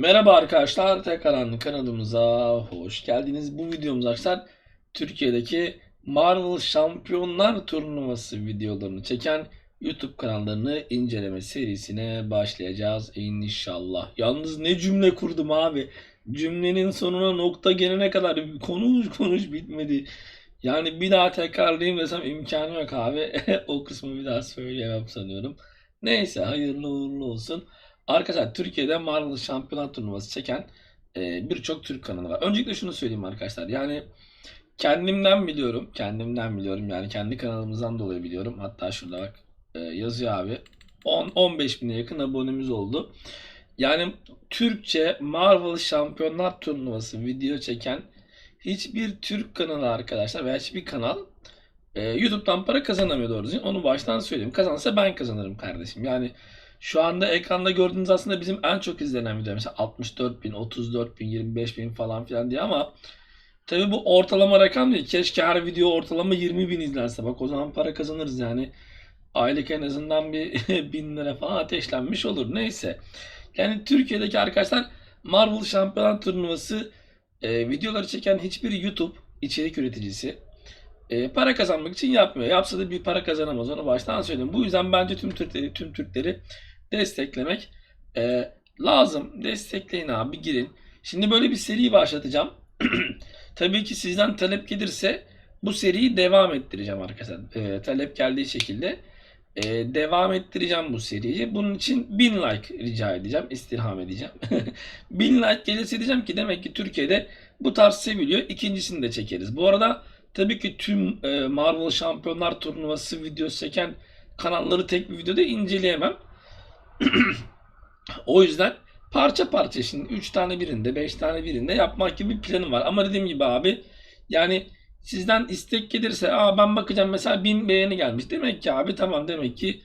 Merhaba arkadaşlar, tekrardan kanalımıza hoş geldiniz. Bu videomuz arkadaşlar Türkiye'deki Marvel Şampiyonlar Turnuvası videolarını çeken YouTube kanallarını inceleme serisine başlayacağız inşallah. Yalnız ne cümle kurdum abi. Cümlenin sonuna nokta gelene kadar konuş konuş bitmedi. Yani bir daha tekrarlayayım desem imkanı yok abi. o kısmı bir daha söyleyemem sanıyorum. Neyse hayırlı uğurlu olsun. Arkadaşlar Türkiye'de Marvel Şampiyonlar Turnuvası çeken e, birçok Türk kanalı var. Öncelikle şunu söyleyeyim arkadaşlar. Yani kendimden biliyorum. Kendimden biliyorum. Yani kendi kanalımızdan dolayı biliyorum. Hatta şurada bak e, yazıyor abi. 10 15 bine yakın abonemiz oldu. Yani Türkçe Marvel Şampiyonlar Turnuvası video çeken hiçbir Türk kanalı arkadaşlar veya hiçbir kanal e, YouTube'dan para kazanamıyor doğru. Onu baştan söyleyeyim. Kazansa ben kazanırım kardeşim. Yani şu anda ekranda gördüğünüz aslında bizim en çok izlenen video. Mesela 64 bin, 34 bin, 25 bin falan filan diye ama tabi bu ortalama rakam değil. Keşke her video ortalama 20 bin izlense. Bak o zaman para kazanırız yani. Aylık en azından bir bin lira falan ateşlenmiş olur. Neyse. Yani Türkiye'deki arkadaşlar Marvel Şampiyonlar Turnuvası e, videoları çeken hiçbir YouTube içerik üreticisi e, para kazanmak için yapmıyor. Yapsa da bir para kazanamaz. Onu baştan söyleyeyim. Bu yüzden bence tüm Türkleri, tüm Türkleri desteklemek e, lazım. Destekleyin abi girin. Şimdi böyle bir seri başlatacağım. Tabii ki sizden talep gelirse bu seriyi devam ettireceğim arkadaşlar. E, talep geldiği şekilde e, devam ettireceğim bu seriyi. Bunun için 1000 like rica edeceğim. istirham edeceğim. 1000 like gelirse diyeceğim ki demek ki Türkiye'de bu tarz seviliyor. İkincisini de çekeriz. Bu arada tabii ki tüm e, Marvel Şampiyonlar Turnuvası videosu çeken kanalları tek bir videoda inceleyemem. o yüzden parça parça şimdi 3 tane birinde 5 tane birinde yapmak gibi bir planım var. Ama dediğim gibi abi yani sizden istek gelirse Aa, ben bakacağım mesela 1000 beğeni gelmiş. Demek ki abi tamam demek ki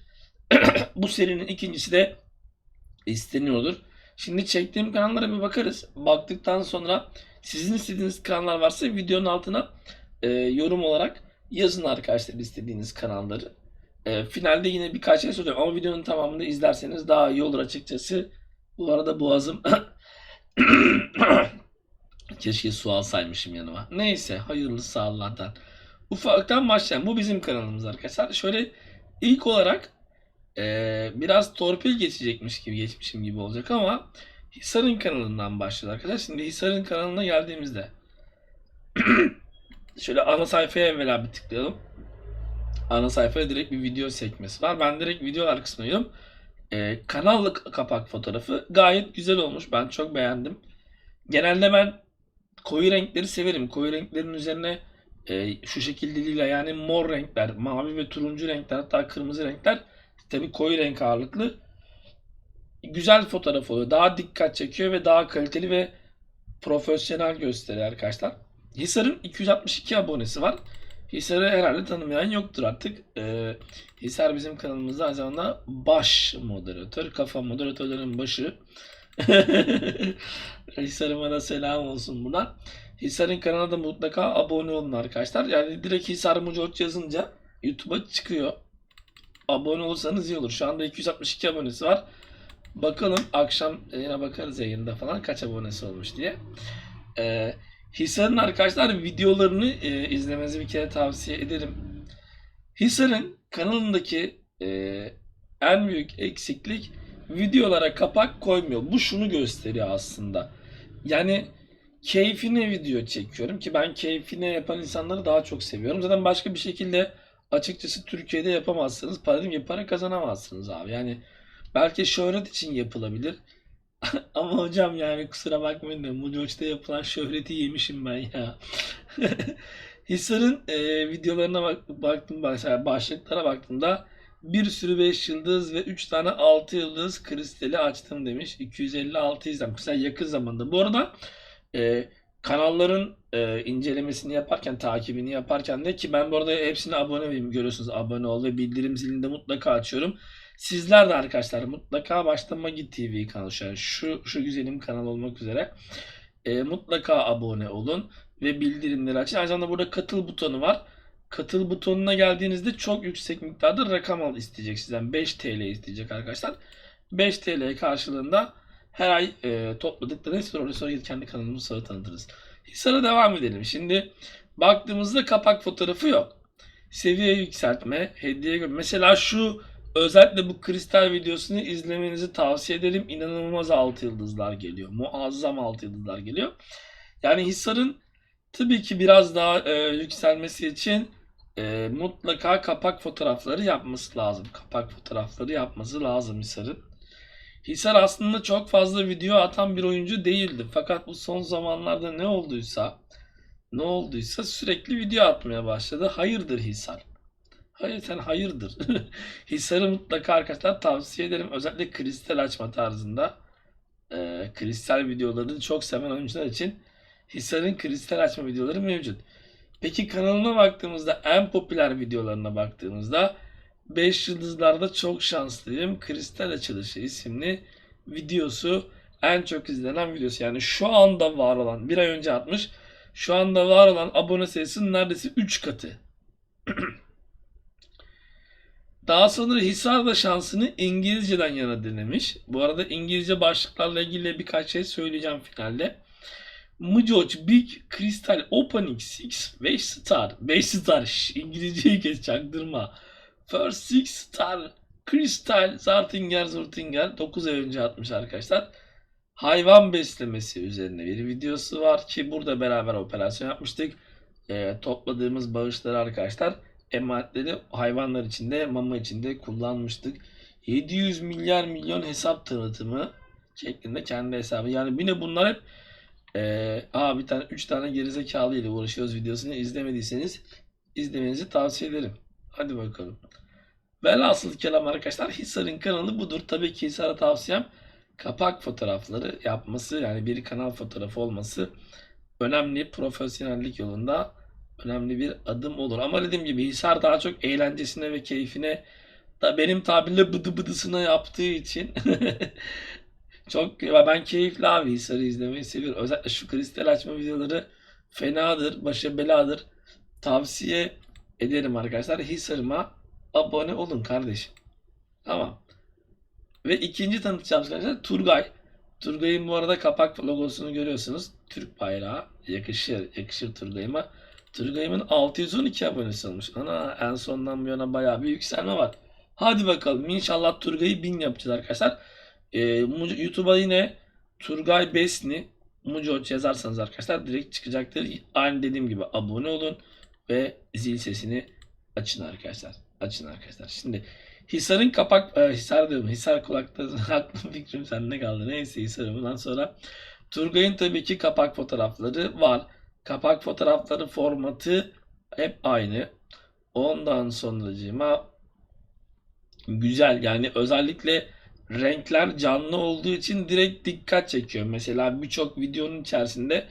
bu serinin ikincisi de isteniyordur. Şimdi çektiğim kanallara bir bakarız. Baktıktan sonra sizin istediğiniz kanallar varsa videonun altına e, yorum olarak yazın arkadaşlar istediğiniz kanalları. E, finalde yine birkaç şey soracağım ama videonun tamamını izlerseniz daha iyi olur açıkçası. Bu arada boğazım keşke su alsaymışım yanıma. Neyse hayırlısı Allah'tan. Ufaktan başlayalım. Bu bizim kanalımız arkadaşlar. Şöyle ilk olarak e, biraz torpil geçecekmiş gibi geçmişim gibi olacak ama Hisar'ın kanalından başlıyoruz arkadaşlar. Şimdi Hisar'ın kanalına geldiğimizde şöyle ana sayfaya evvela bir tıklayalım ana sayfaya direkt bir video sekmesi var. Ben direkt videolar kısmındayım. Ee, kanal kapak fotoğrafı gayet güzel olmuş. Ben çok beğendim. Genelde ben koyu renkleri severim. Koyu renklerin üzerine e, şu şekilde lila yani mor renkler, mavi ve turuncu renkler hatta kırmızı renkler tabii koyu renk ağırlıklı. Güzel fotoğraf oluyor. Daha dikkat çekiyor ve daha kaliteli ve profesyonel gösteriyor arkadaşlar. Hisar'ın 262 abonesi var. Hisar'ı herhalde tanımayan yoktur artık. Ee, Hisar bizim kanalımızda aynı zamanda baş moderatör. Kafa moderatörlerin başı. Hisar'ıma da selam olsun buradan. Hisar'ın kanalına da mutlaka abone olun arkadaşlar. Yani direkt Hisar Mucoç yazınca YouTube'a çıkıyor. Abone olursanız iyi olur. Şu anda 262 abonesi var. Bakalım akşam yine bakarız yayında falan kaç abonesi olmuş diye. Eee Hisar'ın arkadaşlar videolarını e, izlemenizi bir kere tavsiye ederim. Hisar'ın kanalındaki e, en büyük eksiklik videolara kapak koymuyor. Bu şunu gösteriyor aslında. Yani keyfine video çekiyorum ki ben keyfine yapan insanları daha çok seviyorum. Zaten başka bir şekilde açıkçası Türkiye'de yapamazsınız. Para mi? Para kazanamazsınız abi. Yani belki şöhret için yapılabilir. Ama hocam yani kusura bakmayın da Mucoç'ta yapılan şöhreti yemişim ben ya. Hisar'ın e, videolarına bak, baktım mesela başlıklara baktığımda bir sürü 5 yıldız ve 3 tane 6 yıldız kristali açtım demiş. 256 izlenmiş. Mesela yakın zamanda. Bu arada e, kanalların e, incelemesini yaparken, takibini yaparken de ki ben bu arada hepsine abone miyim görüyorsunuz. Abone ol ve bildirim zilini de mutlaka açıyorum. Sizler de arkadaşlar mutlaka başta Magi TV kanalı şu, şu, güzelim kanal olmak üzere e, mutlaka abone olun ve bildirimleri açın. Aynı zamanda burada katıl butonu var. Katıl butonuna geldiğinizde çok yüksek miktarda rakam al isteyecek sizden. 5 TL isteyecek arkadaşlar. 5 TL karşılığında Her ay e, topladıkları sonra sonra kendi kanalımızı sonra tanıtırız. Hisar'a devam edelim. Şimdi baktığımızda kapak fotoğrafı yok. Seviye yükseltme, hediye Mesela şu özellikle bu kristal videosunu izlemenizi tavsiye ederim. İnanılmaz alt yıldızlar geliyor. Muazzam alt yıldızlar geliyor. Yani Hisar'ın tabii ki biraz daha e, yükselmesi için e, mutlaka kapak fotoğrafları yapması lazım. Kapak fotoğrafları yapması lazım Hisar'ın. Hisar aslında çok fazla video atan bir oyuncu değildi. Fakat bu son zamanlarda ne olduysa ne olduysa sürekli video atmaya başladı. Hayırdır Hisar? Hayır sen hayırdır. Hisar'ı mutlaka arkadaşlar tavsiye ederim. Özellikle kristal açma tarzında. e, kristal videolarını çok seven oyuncular için Hisar'ın kristal açma videoları mevcut. Peki kanalına baktığımızda en popüler videolarına baktığımızda 5 yıldızlarda çok şanslıyım. Kristal açılışı isimli videosu en çok izlenen videosu. Yani şu anda var olan bir ay önce atmış. Şu anda var olan abone sayısının neredeyse 3 katı. Daha sonra Hisar da şansını İngilizceden yana denemiş. Bu arada İngilizce başlıklarla ilgili birkaç şey söyleyeceğim finalde. Mıcoç Big Crystal Opening 6 5 star 5 star Şş, İngilizceyi kes çaktırma. First 6 star Crystal Zartinger Zurtinger 9 ay önce atmış arkadaşlar. Hayvan beslemesi üzerine bir videosu var ki burada beraber operasyon yapmıştık. Ee, topladığımız bağışları arkadaşlar emanetleri hayvanlar içinde mama içinde kullanmıştık. 700 milyar milyon hesap tanıtımı şeklinde kendi hesabı. Yani de bunlar hep ee, aa bir tane 3 tane gerizekalı ile uğraşıyoruz videosunu izlemediyseniz izlemenizi tavsiye ederim. Hadi bakalım. Velhasıl kelam arkadaşlar Hisar'ın kanalı budur. Tabii ki Hisar'a tavsiyem kapak fotoğrafları yapması yani bir kanal fotoğrafı olması önemli profesyonellik yolunda önemli bir adım olur. Ama dediğim gibi Hisar daha çok eğlencesine ve keyfine da benim tabirle bıdı bıdısına yaptığı için çok ben keyifli abi Hisar'ı izlemeyi seviyorum. Özellikle şu kristal açma videoları fenadır, başa beladır. Tavsiye ederim arkadaşlar. Hisar'ıma abone olun kardeşim. Tamam. Ve ikinci tanıtacağım arkadaşlar Turgay. Turgay'ın bu arada kapak logosunu görüyorsunuz. Türk bayrağı. Yakışır, yakışır Turgay'ıma. Turgay'ımın 612 abonesi olmuş. Ana en sondan bu yana bayağı bir yükselme var. Hadi bakalım inşallah Turgay'ı 1000 yapacağız arkadaşlar. Ee, YouTube'a yine Turgay Besni Mucoç yazarsanız arkadaşlar direkt çıkacaktır. Aynı dediğim gibi abone olun ve zil sesini açın arkadaşlar. Açın arkadaşlar. Şimdi Hisar'ın kapak e, Hisar diyorum. Hisar kulakta aklım fikrim sende kaldı. Neyse Hisar'ı bundan sonra Turgay'ın tabii ki kapak fotoğrafları var. Kapak fotoğrafları formatı hep aynı. Ondan sonracığıma güzel yani özellikle renkler canlı olduğu için direkt dikkat çekiyor. Mesela birçok videonun içerisinde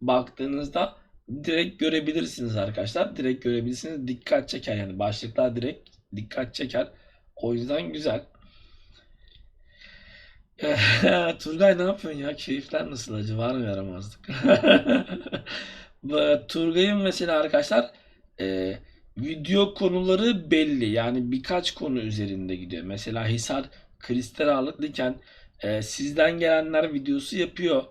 baktığınızda direkt görebilirsiniz arkadaşlar. Direkt görebilirsiniz. Dikkat çeker yani başlıklar direkt dikkat çeker. O yüzden güzel. Turgay ne yapıyorsun ya? Keyifler nasıl acı? Var mı yaramazlık? Turgay'ın mesela arkadaşlar e, video konuları belli. Yani birkaç konu üzerinde gidiyor. Mesela Hisar kristal ağırlıklıyken e, sizden gelenler videosu yapıyor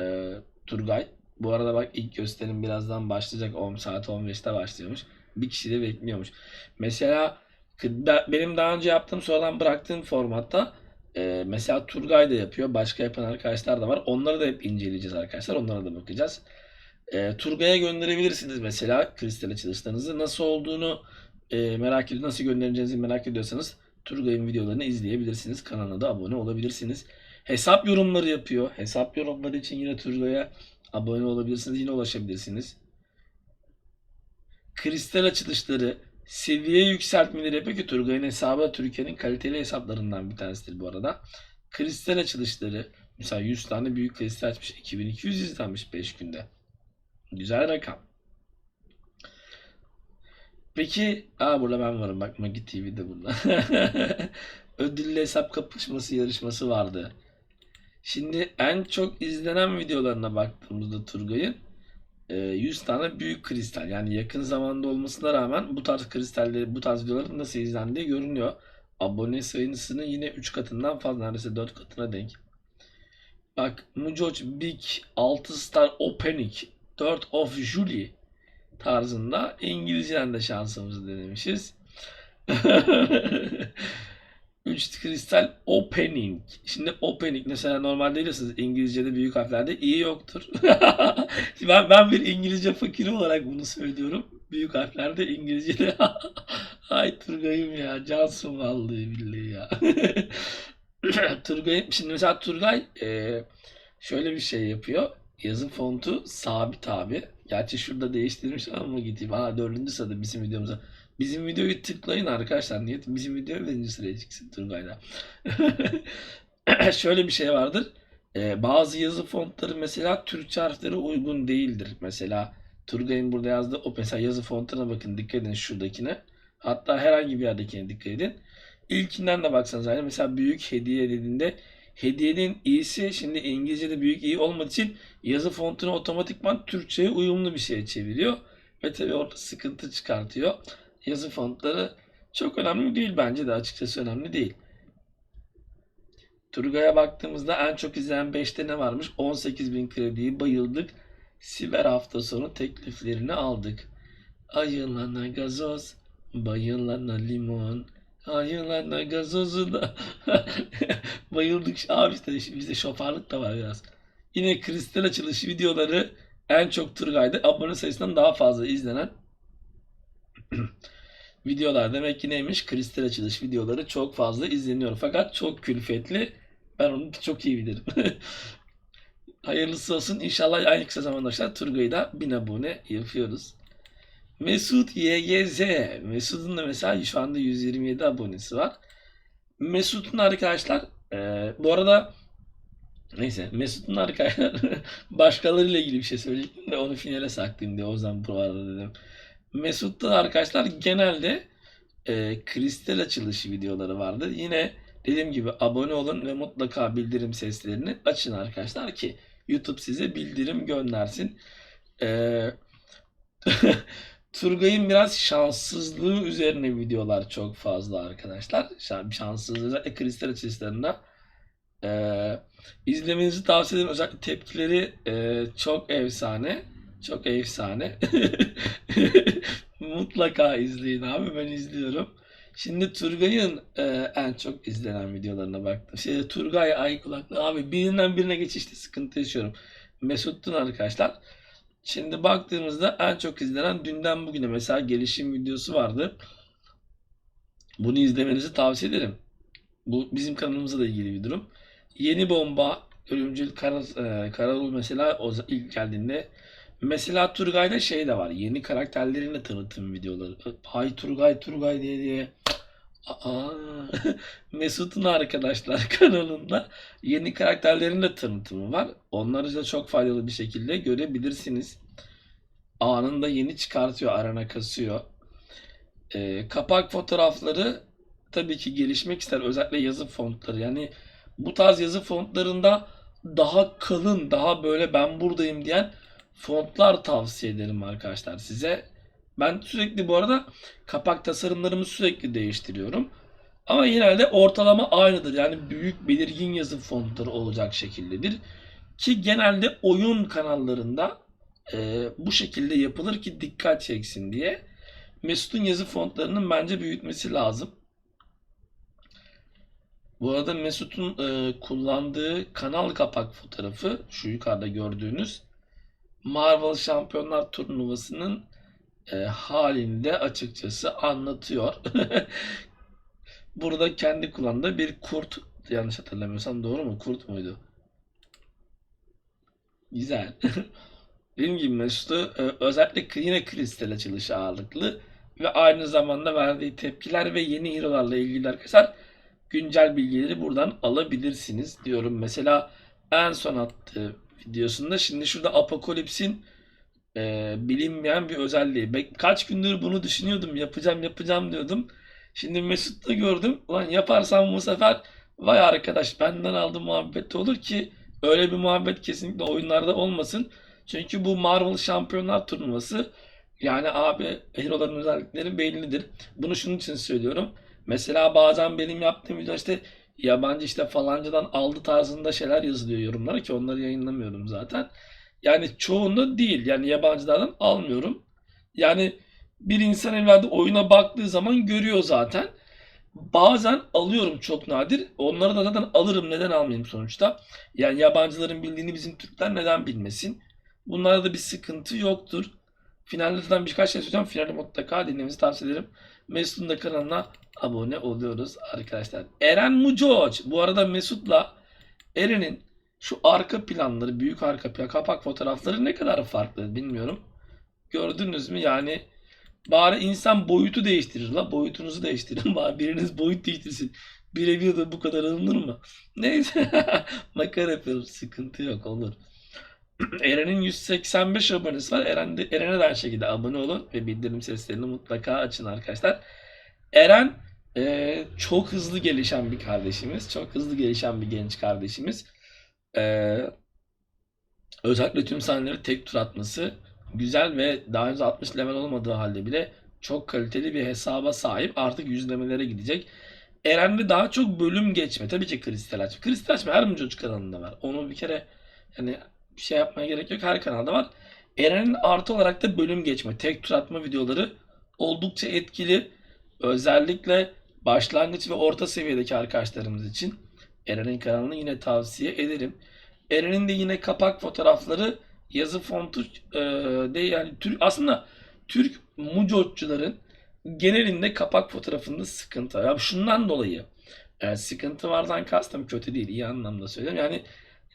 e, Turgay. Bu arada bak ilk gösterim birazdan başlayacak. 10 saat 15'te başlıyormuş. Bir kişi de bekliyormuş. Mesela ben- benim daha önce yaptığım sonradan bıraktığım formatta e, mesela Turgay da yapıyor. Başka yapan arkadaşlar da var. Onları da hep inceleyeceğiz arkadaşlar. Onlara da bakacağız. E, Turgay'a gönderebilirsiniz mesela kristal açılışlarınızı. Nasıl olduğunu e, merak ediyor, nasıl göndereceğinizi merak ediyorsanız Turgay'ın videolarını izleyebilirsiniz. Kanalına da abone olabilirsiniz. Hesap yorumları yapıyor. Hesap yorumları için yine Turgay'a abone olabilirsiniz. Yine ulaşabilirsiniz. Kristal açılışları, seviye yükseltmeleri yapıyor ki Turgay'ın hesabı Türkiye'nin kaliteli hesaplarından bir tanesidir bu arada. Kristal açılışları, mesela 100 tane büyük kristal açmış. 2200 izlenmiş 5 günde. Güzel rakam. Peki, aa burada ben varım bak Magi TV'de burada. Ödüllü hesap kapışması yarışması vardı. Şimdi en çok izlenen videolarına baktığımızda Turgay'ın 100 tane büyük kristal yani yakın zamanda olmasına rağmen bu tarz kristalleri bu tarz videoların nasıl izlendiği görünüyor. Abone sayısının yine 3 katından fazla neredeyse 4 katına denk. Bak Mujoc Big 6 Star Opening 4 of July tarzında İngilizceden de şansımızı denemişiz. 3 kristal opening. Şimdi opening mesela normalde biliyorsunuz İngilizce'de büyük harflerde i yoktur. ben ben bir İngilizce fakiri olarak bunu söylüyorum. Büyük harflerde İngilizce'de ay Turgay'ım ya cansın vallahi billahi ya. Turgay şimdi mesela Turgay e, şöyle bir şey yapıyor. Yazı fontu sabit abi. Gerçi şurada değiştirmiş ama gideyim. Ha dördüncü sırada bizim videomuza. Bizim videoyu tıklayın arkadaşlar. Niye? Bizim video birinci sıraya çıksın Turgay'da. şöyle bir şey vardır. Ee, bazı yazı fontları mesela Türkçe harflere uygun değildir. Mesela Turgay'ın burada yazdığı o mesela yazı fontuna bakın dikkat edin şuradakine. Hatta herhangi bir yerdekine dikkat edin. İlkinden de baksanız aynı. Mesela büyük hediye dediğinde hediyenin iyisi şimdi İngilizce'de büyük iyi olmadığı için yazı fontunu otomatikman Türkçe'ye uyumlu bir şeye çeviriyor. Ve tabii orada sıkıntı çıkartıyor. Yazı fontları çok önemli değil bence de açıkçası önemli değil. Turgay'a baktığımızda en çok izlenen 5'te ne varmış? 18 bin krediyi bayıldık. Siber hafta sonu tekliflerini aldık. Ayılana gazoz, bayılana limon, ayılana gazozu da bayıldık. Abi işte bizde şofarlık da var biraz. Yine kristal açılış videoları en çok Turgay'da abone sayısından daha fazla izlenen videolar. Demek ki neymiş? Kristal açılış videoları çok fazla izleniyor. Fakat çok külfetli. Ben onu çok iyi bilirim. Hayırlısı olsun. İnşallah aynı kısa zamanda arkadaşlar Turgay'ı da 1000 abone yapıyoruz. Mesut YGZ. Mesut'un da mesela şu anda 127 abonesi var. Mesut'un arkadaşlar e, bu arada neyse Mesut'un arkadaşlar başkalarıyla ilgili bir şey söyleyecektim de onu finale saklayayım diye o yüzden bu arada dedim. Mesut'ta arkadaşlar genelde e, kristal açılışı videoları vardır. Yine dediğim gibi abone olun ve mutlaka bildirim seslerini açın arkadaşlar ki YouTube size bildirim göndersin. E, Turgay'ın biraz şanssızlığı üzerine videolar çok fazla arkadaşlar. Şanssızlığı özellikle kristal açılışlarında. Ee, izlemenizi tavsiye ederim. Özellikle tepkileri e, çok efsane. Çok efsane. Mutlaka izleyin abi. Ben izliyorum. Şimdi Turgay'ın e, en çok izlenen videolarına baktım. Şey, Turgay ay kulaklı. Abi birinden birine geçişte sıkıntı yaşıyorum. Mesut'tun arkadaşlar. Şimdi baktığımızda en çok izlenen dünden bugüne mesela gelişim videosu vardı. Bunu izlemenizi tavsiye ederim. Bu bizim kanalımızla da ilgili bir durum. Yeni bomba, ölümcül kara, e, Kararul mesela o ilk geldiğinde mesela Turgay'da şey de var. Yeni karakterlerin de tanıtım videoları. Hay Turgay Turgay diye diye. Mesut'un arkadaşlar kanalında yeni karakterlerin de tanıtımı var. Onları da çok faydalı bir şekilde görebilirsiniz. Anında yeni çıkartıyor, arana kasıyor. Ee, kapak fotoğrafları tabii ki gelişmek ister. Özellikle yazı fontları. Yani bu tarz yazı fontlarında daha kalın, daha böyle ben buradayım diyen fontlar tavsiye ederim arkadaşlar size. Ben sürekli bu arada kapak tasarımlarımı sürekli değiştiriyorum. Ama genelde ortalama aynıdır. Yani büyük belirgin yazı fontları olacak şekildedir. Ki genelde oyun kanallarında e, bu şekilde yapılır ki dikkat çeksin diye. Mesut'un yazı fontlarının bence büyütmesi lazım. Bu arada Mesut'un e, kullandığı kanal kapak fotoğrafı şu yukarıda gördüğünüz Marvel Şampiyonlar Turnuvası'nın e, halinde açıkçası anlatıyor. Burada kendi kullandığı bir kurt yanlış hatırlamıyorsam doğru mu? Kurt muydu? Güzel. Dediğim gibi Mesut'u e, özellikle yine kristal açılışı ağırlıklı ve aynı zamanda verdiği tepkiler ve yeni hero'larla ilgili arkadaşlar güncel bilgileri buradan alabilirsiniz diyorum. Mesela en son attığı videosunda şimdi şurada Apokalips'in e, bilinmeyen bir özelliği. Ben kaç gündür bunu düşünüyordum. Yapacağım yapacağım diyordum. Şimdi Mesut'ta gördüm. Ulan yaparsam bu sefer vay arkadaş benden aldı muhabbeti olur ki öyle bir muhabbet kesinlikle oyunlarda olmasın. Çünkü bu Marvel Şampiyonlar Turnuvası yani abi hero'ların özellikleri bellidir. Bunu şunun için söylüyorum. Mesela bazen benim yaptığım video işte yabancı işte falancadan aldı tarzında şeyler yazılıyor yorumlara ki onları yayınlamıyorum zaten. Yani çoğunda değil. Yani yabancılardan almıyorum. Yani bir insan evladı oyuna baktığı zaman görüyor zaten. Bazen alıyorum çok nadir. Onları da zaten alırım. Neden almayayım sonuçta? Yani yabancıların bildiğini bizim Türkler neden bilmesin? Bunlarda da bir sıkıntı yoktur. Finalde zaten birkaç şey söyleyeceğim. Finali mutlaka dinlemenizi tavsiye ederim. Mesut'un da kanalına abone oluyoruz arkadaşlar. Eren Mucoç. Bu arada Mesut'la Eren'in şu arka planları, büyük arka plan, kapak fotoğrafları ne kadar farklı bilmiyorum. Gördünüz mü? Yani bari insan boyutu değiştirir la. Boyutunuzu değiştirin. Bari biriniz boyut değiştirsin. Birebir de bu kadar alınır mı? Neyse. Makara yapıyorum. Sıkıntı yok. Olur. Eren'in 185 abonesi var. Eren de, Eren'e de aynı şekilde abone olun ve bildirim seslerini mutlaka açın arkadaşlar. Eren e, çok hızlı gelişen bir kardeşimiz. Çok hızlı gelişen bir genç kardeşimiz. E, özellikle tüm sahneleri tek tur atması güzel ve daha önce 60 level olmadığı halde bile çok kaliteli bir hesaba sahip. Artık yüzlemelere gidecek. Eren'de daha çok bölüm geçme. Tabii ki kristal açma. Kristal açma her çocuk kanalında var. Onu bir kere hani bir şey yapmaya gerek yok. Her kanalda var. Eren'in artı olarak da bölüm geçme, tek tur atma videoları oldukça etkili. Özellikle başlangıç ve orta seviyedeki arkadaşlarımız için Eren'in kanalını yine tavsiye ederim. Eren'in de yine kapak fotoğrafları yazı fontu e, de yani Türk aslında Türk mucotçuların genelinde kapak fotoğrafında sıkıntı var. Ya şundan dolayı e, sıkıntı vardan kastım kötü değil iyi anlamda söylüyorum. Yani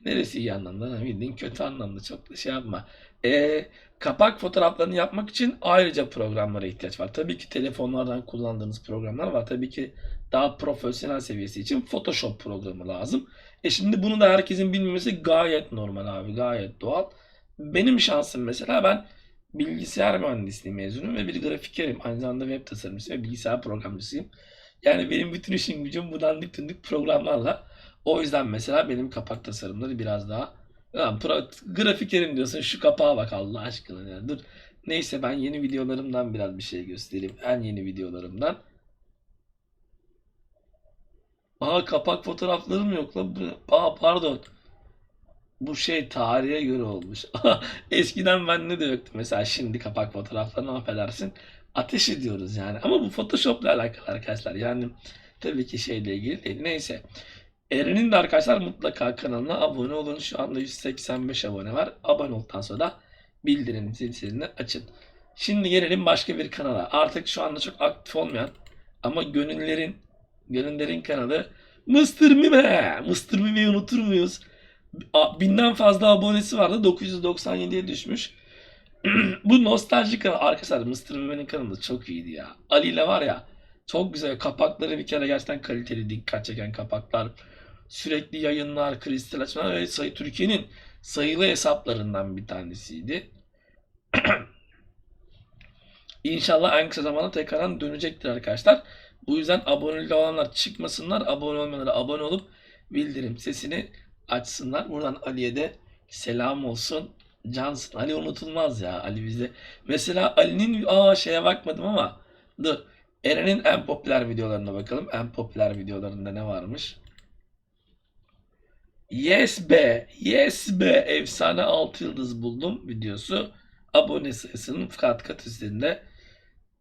neresi iyi anlamda bildiğin kötü anlamda çok da şey yapma. E, kapak fotoğraflarını yapmak için ayrıca programlara ihtiyaç var. Tabii ki telefonlardan kullandığınız programlar var. Tabii ki daha profesyonel seviyesi için Photoshop programı lazım. E şimdi bunu da herkesin bilmemesi gayet normal abi. Gayet doğal. Benim şansım mesela ben bilgisayar mühendisliği mezunuyum ve bir grafikerim. Aynı zamanda web tasarımcısı ve bilgisayar programcısıyım. Yani benim bütün işim gücüm bu dandik dündik programlarla. O yüzden mesela benim kapak tasarımları biraz daha Lan grafikerim diyorsun şu kapağa bak Allah aşkına ya. Dur. Neyse ben yeni videolarımdan biraz bir şey göstereyim. En yeni videolarımdan. Aa kapak fotoğraflarım yok. Bu- Aa pardon. Bu şey tarihe göre olmuş. Eskiden bende de yoktu. Mesela şimdi kapak fotoğraflarını affedersin. Ateş ediyoruz yani. Ama bu Photoshop'la alakalı arkadaşlar. Yani tabii ki şeyle ilgili değil. Neyse. Eren'in de arkadaşlar mutlaka kanalına abone olun. Şu anda 185 abone var. Abone olduktan sonra da bildirim zilini açın. Şimdi gelelim başka bir kanala. Artık şu anda çok aktif olmayan ama gönüllerin gönüllerin kanalı Mr. Mime. Mr. Mime'yi unutur muyuz? Binden fazla abonesi vardı. 997'ye düşmüş. Bu nostalji kanal. Arkadaşlar Mr. Mime'nin kanalı çok iyiydi ya. Ali ile var ya çok güzel. Kapakları bir kere gerçekten kaliteli, dikkat çeken kapaklar. Sürekli yayınlar, kristal açmalar ve sayı Türkiye'nin sayılı hesaplarından bir tanesiydi. İnşallah en kısa zamanda tekrardan dönecektir arkadaşlar. Bu yüzden aboneli olanlar çıkmasınlar. Abone olmayanlara abone olup bildirim sesini açsınlar. Buradan Ali'ye de selam olsun. Cansın. Ali unutulmaz ya. Ali bize. Mesela Ali'nin aa şeye bakmadım ama dur. Eren'in en popüler videolarına bakalım. En popüler videolarında ne varmış? Yes be, yes be, efsane 6 yıldız buldum videosu. Abone sayısının kat kat üstünde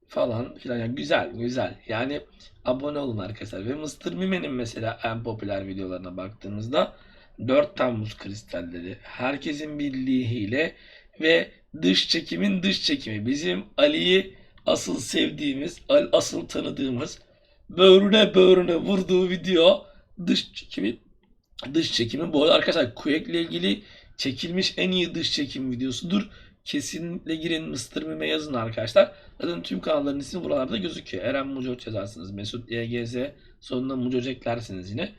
falan filan. Yani güzel, güzel. Yani abone olun arkadaşlar. Ve Mr. Mime'nin mesela en popüler videolarına baktığımızda 4 Temmuz kristalleri, herkesin bildiği hile ve dış çekimin dış çekimi. Bizim Ali'yi asıl sevdiğimiz, asıl tanıdığımız böğrüne böğrüne vurduğu video dış çekimin dış çekimi. Bu arada arkadaşlar Quake ile ilgili çekilmiş en iyi dış çekim videosudur. Kesinlikle girin Mr. Mime yazın arkadaşlar. Zaten tüm kanalların ismi buralarda gözüküyor. Eren Mucoç yazarsınız. Mesut YGZ sonunda Mucoç eklersiniz yine.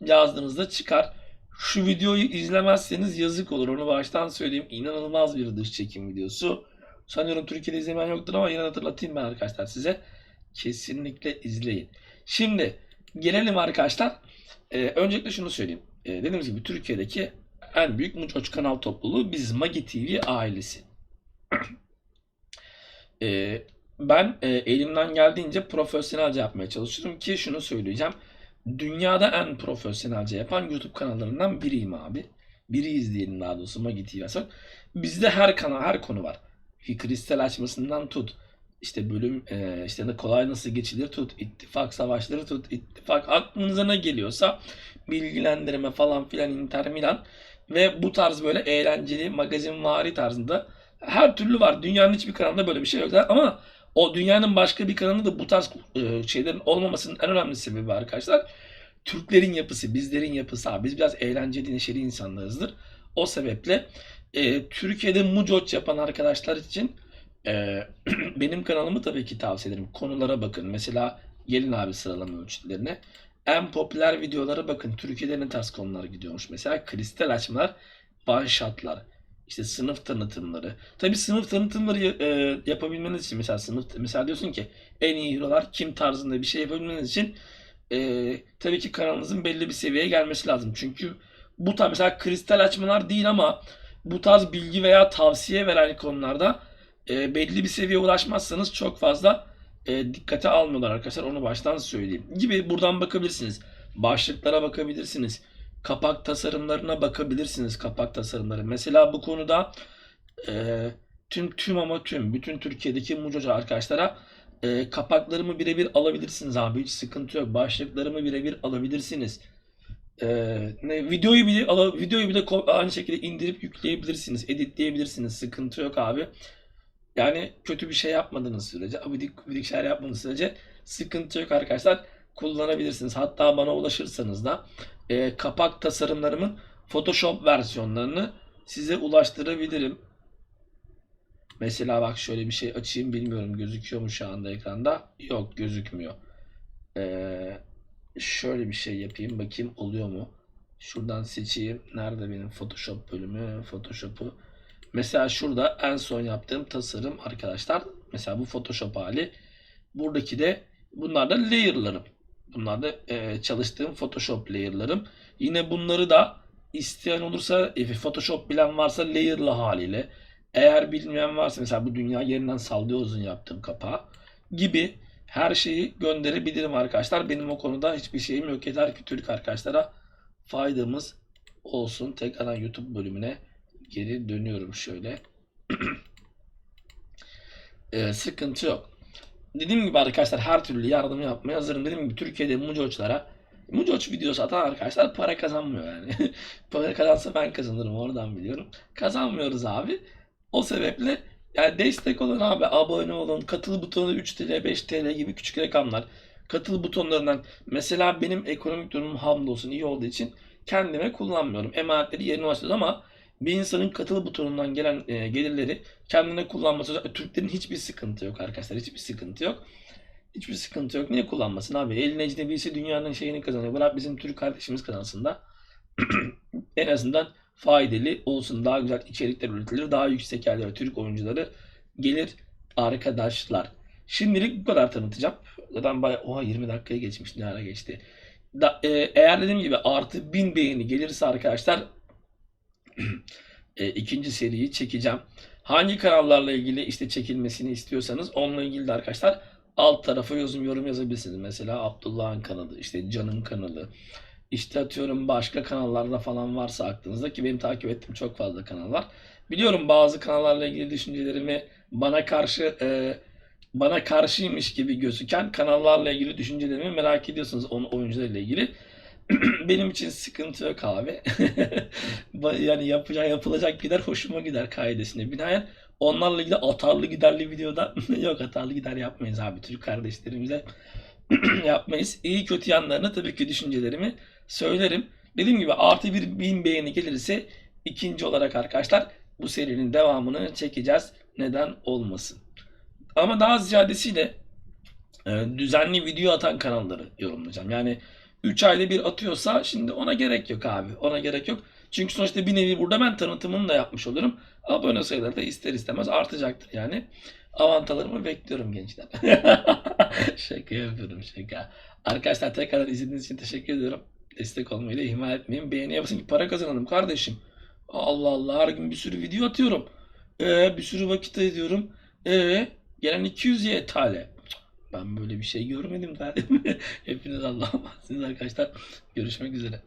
Yazdığınızda çıkar. Şu videoyu izlemezseniz yazık olur. Onu baştan söyleyeyim. İnanılmaz bir dış çekim videosu. Sanıyorum Türkiye'de izlemeyen yoktur ama yine hatırlatayım ben arkadaşlar size. Kesinlikle izleyin. Şimdi gelelim arkadaşlar. Ee, öncelikle şunu söyleyeyim. Ee, dediğimiz gibi Türkiye'deki en büyük Mucoç kanal topluluğu biz Magi TV ailesi. Ee, ben e, elimden geldiğince profesyonelce yapmaya çalışıyorum ki şunu söyleyeceğim. dünyada en profesyonelce yapan YouTube kanallarından biriyim abi. Biriyiz diyelim daha doğrusu Magi TV. Bizde her kanal, her konu var. Kristal açmasından tut. İşte bölüm, e, işte kolay nasıl geçilir tut. ittifak savaşları tut. ittifak aklınıza ne geliyorsa bilgilendirme falan filan Inter Milan ve bu tarz böyle eğlenceli magazin vari tarzında her türlü var. Dünyanın hiçbir kanalında böyle bir şey yok. Ama o dünyanın başka bir kanalında da bu tarz e, şeylerin olmamasının en önemli sebebi arkadaşlar. Türklerin yapısı, bizlerin yapısı abi. Biz biraz eğlenceli, neşeli insanlarızdır. O sebeple e, Türkiye'de mucoç yapan arkadaşlar için benim kanalımı tabii ki tavsiye ederim. Konulara bakın. Mesela gelin abi sıralama ölçütlerine. En popüler videolara bakın. Türkiye'de ne tarz konular gidiyormuş. Mesela kristal açmalar, banşatlar, işte sınıf tanıtımları. Tabii sınıf tanıtımları e, yapabilmeniz için mesela sınıf mesela diyorsun ki en iyi hero'lar kim tarzında bir şey yapabilmeniz için e, tabii ki kanalınızın belli bir seviyeye gelmesi lazım. Çünkü bu tarz mesela kristal açmalar değil ama bu tarz bilgi veya tavsiye veren konularda e, belli bir seviyeye ulaşmazsanız çok fazla e, dikkate almıyorlar arkadaşlar. Onu baştan söyleyeyim. Gibi buradan bakabilirsiniz. Başlıklara bakabilirsiniz. Kapak tasarımlarına bakabilirsiniz. Kapak tasarımları. Mesela bu konuda e, tüm tüm ama tüm bütün Türkiye'deki mucoca arkadaşlara e, kapaklarımı birebir alabilirsiniz abi. Hiç sıkıntı yok. Başlıklarımı birebir alabilirsiniz. E, ne videoyu bile ala, videoyu bile aynı şekilde indirip yükleyebilirsiniz. Editleyebilirsiniz. Sıkıntı yok abi. Yani kötü bir şey yapmadığınız sürece, abidik gubidik şeyler yapmadığınız sürece sıkıntı yok arkadaşlar. Kullanabilirsiniz. Hatta bana ulaşırsanız da e, kapak tasarımlarımın Photoshop versiyonlarını size ulaştırabilirim. Mesela bak şöyle bir şey açayım bilmiyorum gözüküyor mu şu anda ekranda? Yok gözükmüyor. Ee, şöyle bir şey yapayım bakayım oluyor mu? Şuradan seçeyim. Nerede benim Photoshop bölümü? Photoshop'u. Mesela şurada en son yaptığım tasarım arkadaşlar. Mesela bu Photoshop hali. Buradaki de bunlar da layer'larım. Bunlar da e, çalıştığım Photoshop layer'larım. Yine bunları da isteyen olursa e, Photoshop bilen varsa layer'lı haliyle. Eğer bilmeyen varsa mesela bu dünya yerinden sallıyoruzun yaptığım kapağı gibi her şeyi gönderebilirim arkadaşlar. Benim o konuda hiçbir şeyim yok. Yeter ki Türk arkadaşlara faydamız olsun. Tekrardan YouTube bölümüne geri dönüyorum şöyle. Ee, sıkıntı yok. Dediğim gibi arkadaşlar her türlü yardım yapmaya hazırım. Dediğim gibi Türkiye'de mucoçlara mucoç videosu atan arkadaşlar para kazanmıyor yani. para kazansa ben kazanırım oradan biliyorum. Kazanmıyoruz abi. O sebeple yani destek olun abi abone olun. Katıl butonu 3 TL 5 TL gibi küçük rakamlar. Katıl butonlarından mesela benim ekonomik durumum hamdolsun iyi olduğu için kendime kullanmıyorum. Emanetleri yerine ulaştırıyoruz ama bir insanın katıl butonundan gelen e, gelirleri kendine kullanması Türklerin hiçbir sıkıntı yok arkadaşlar. Hiçbir sıkıntı yok. Hiçbir sıkıntı yok. Niye kullanmasın abi? Elin ecnebisi dünyanın şeyini kazanıyor. Bırak bizim Türk kardeşimiz kazansın da. en azından faydalı olsun. Daha güzel içerikler üretilir. Daha yüksek yerlere Türk oyuncuları gelir arkadaşlar. Şimdilik bu kadar tanıtacağım. Zaten bayağı oha 20 dakikaya geçmiş. Ne ara geçti. Da, e, eğer dediğim gibi artı 1000 beğeni gelirse arkadaşlar e, ikinci seriyi çekeceğim. Hangi kanallarla ilgili işte çekilmesini istiyorsanız onunla ilgili de arkadaşlar alt tarafa yorum, yorum yazabilirsiniz. Mesela Abdullah'ın kanalı, işte Can'ın kanalı, işte atıyorum başka kanallarda falan varsa aklınızda ki benim takip ettiğim çok fazla kanal var. Biliyorum bazı kanallarla ilgili düşüncelerimi bana karşı e, bana karşıymış gibi gözüken kanallarla ilgili düşüncelerimi merak ediyorsunuz onun oyuncularıyla ilgili. Benim için sıkıntı yok abi. yani yapacak yapılacak gider hoşuma gider kaidesine binaen. Onlarla ilgili atarlı giderli videoda yok atarlı gider yapmayız abi. Türk kardeşlerimize yapmayız. İyi kötü yanlarını tabii ki düşüncelerimi söylerim. Dediğim gibi artı bir bin beğeni gelirse ikinci olarak arkadaşlar bu serinin devamını çekeceğiz. Neden olmasın. Ama daha ziyadesiyle e, düzenli video atan kanalları yorumlayacağım. Yani 3 ayda bir atıyorsa şimdi ona gerek yok abi. Ona gerek yok. Çünkü sonuçta bir nevi burada ben tanıtımını da yapmış olurum. Abone sayıları da ister istemez artacaktır yani. Avantalarımı bekliyorum gençler. şaka yapıyorum şaka. Arkadaşlar tekrar izlediğiniz için teşekkür ediyorum. Destek olmayı da ihmal etmeyin. Beğeni yapın ki para kazanalım kardeşim. Allah Allah her gün bir sürü video atıyorum. Ee, bir sürü vakit ediyorum. Ee, gelen 200 YTL. Ben böyle bir şey görmedim daha. Hepiniz Allah'a emansınız arkadaşlar. Görüşmek üzere.